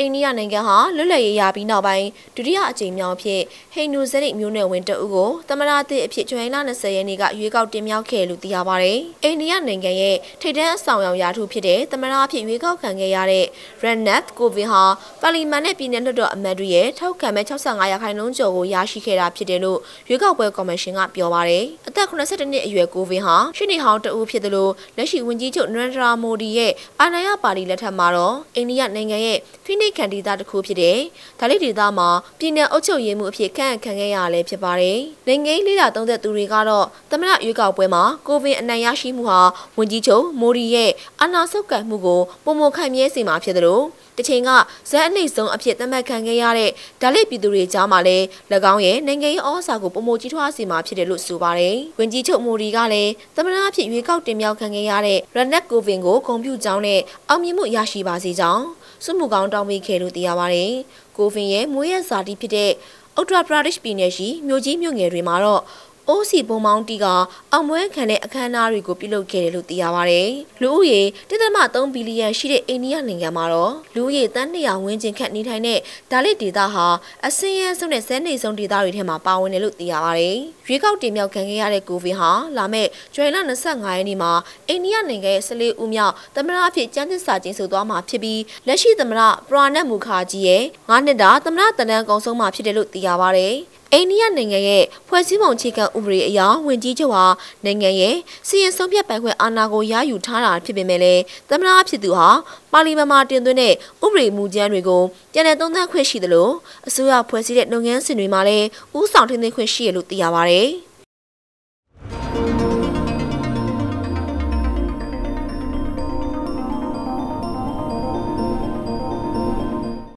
အိန္ဒိယနိုင်ငံဟာလွတ်လပ်ရေးရပြီးနောက်ပိုင်းဒုတိယအကြိမ်မြောက်ဖြစ်ဟိန္ဒူဇရိတ်မျိုးနွယ်ဝင်တအုပ်ကိုသမရသစ်အဖြစ်ကျွမ်းလ20ရက်နေ့ကရွေးကောက်တင်မြှောက်ခဲ့လို့သိရပါတယ်။အိန္ဒိယနိုင်ငံရဲ့ထိပ်တန်းအဆောင်အယောင်ရာထူးဖြစ်တဲ့သမရအဖြစ်ရွေးကောက်ခံခဲ့ရတဲ့ Rannath Kovind ဟာပါလီမန်နဲ့ပြည်내လွှတ်တော်အမတ်တွေရဲ့ထောက်ခံမဲ့65ရာခိုင်နှုန်းကျော်ကိုရရှိခဲ့တာဖြစ်တယ်လို့ရွေးကောက်ပွဲကော်မရှင်ကပြောပါတယ်။အသက်82နှစ်အရွယ်ကိုဗင်ဟာရှင်းနေဟောင်းတအုပ်ဖြစ်တယ်လို့လက်ရှိဝန်ကြီးချုပ်နရန်ဒရာမိုဒီရဲ့အာဏာရပါတီလက်ထက်မှာတော့အိန္ဒိယနိုင်ငံရဲ့ဖိနှိပ်ခံဒေသတစ်ခုဖြစ်တဲ့ဒါလိဒေသမှာပြည်내အုပ်ချုပ်ရေးမှုအဖြစ်ခန့်အပ်ခံခဲ့ရလဲဖြစ်ပါတယ်။နိုင်ငံရေးလေးလာသုံးသက်သူတွေကတော့သမရရွေးကောက်ပွဲမှာကိုဗင်အနိုင်ရရှိမှုဟာဝန်ကြီးချုပ်မိုဒီရဲ့အာဏာဆုပ်ကိုင်မှုကိုပုံမခံမြဲစေမှာဖြစ်တယ်လို့ တချိန်ကဇက်အနှိမ့်ဆုံးအဖြစ်သတ်မှတ်ခံခဲ့ရတဲ့ဒါလိပြည်သူတွေကြားမှာလည်း၎င်းရဲ့နိုင်ငံရေးဩဇာကိုပုံမကြီးထွားစေမှာဖြစ်တယ်လို့ဆိုပါတယ်။ဝင်ကြီးချုပ်မိုဒီကလည်းသမနာအဖြစ်ရွေးကောက်တင်မြှောက်ခံခဲ့ရတဲ့ရနက်ကိုဗင်ကိုဂုဏ်ပြုကြောင်းနဲ့အောင်မြင်မှုရရှိပါစေကြောင်းစွမှုကောင်းတောင်းပေးခဲ့လို့သိရပါတယ်။ကိုဗင်ရဲ့မွေးရဇာတိဖြစ်တဲ့ဥတ္တရပရာဒက်ပြည်နယ်ရှိမြို့ကြီးမြို့ငယ်တွေမှာတော့ အိုးစီဘုံမောင်းတီကအောင်ပွဲခံတဲ့အခမ်းအနားတွေကိုပြုလုပ်ခဲ့တယ်လို့သိရပါဗျ။လူဦးရေ1.3ဘီလီယံရှိတဲ့အိန္ဒိယနိုင်ငံမှာတော့လူဦးရေတန်း200ဝန်းကျင်ခန့်နေထိုင်တဲ့ဒါလစ်ဒေသဟာအစင်းရဲဆုံးတဲ့ဆဲနေဆုံးဒေသတွေထဲမှာပါဝင်တယ်လို့သိရပါဗျ။ရွေးကောက်တင်မြှောက်ခံခဲ့ရတဲ့ကိုဗစ်ဟာလာမယ့်ဇွန်လ25ရက်နေ့မှာအိန္ဒိယနိုင်ငံရဲ့14ဦးမြောက်သမရအဖြစ်ကျန်းသစ္စာကျင်းဆိုသွားမှာဖြစ်ပြီးလက်ရှိသမရပရာနတ်မူခါကြီးရဲ့9နှစ်တာသမရတန်တန်းကုံဆုံးမှာဖြစ်တယ်လို့သိရပါဗျ။အိန္ဒိယနိုင်ငံရဲ့ဖွဲ့စည်းပုံအခြေခံဥပဒေအရဝင်ကြီးချုပ်ဟာနိုင်ငံရဲ့စီရင်ဆုံးဖြတ်ပိုင်ခွင့်အာဏာကိုရယူထားတာဖြစ်ပေမဲ့လည်းသမ္မတဖြစ်သူဟာပါလီမန်မှာတင်သွင်းတဲ့ဥပဒေမူကြမ်းတွေကိုပြန်လည်သုံးသပ်ခွင့်ရှိသလိုအစိုးရဖွဲ့စည်းတဲ့လုပ်ငန်းစဉ်တွေမှာလည်းဥဆောင်ထိန်းသိမ်းခွင့်ရှိရလို့သိရပါဗျ။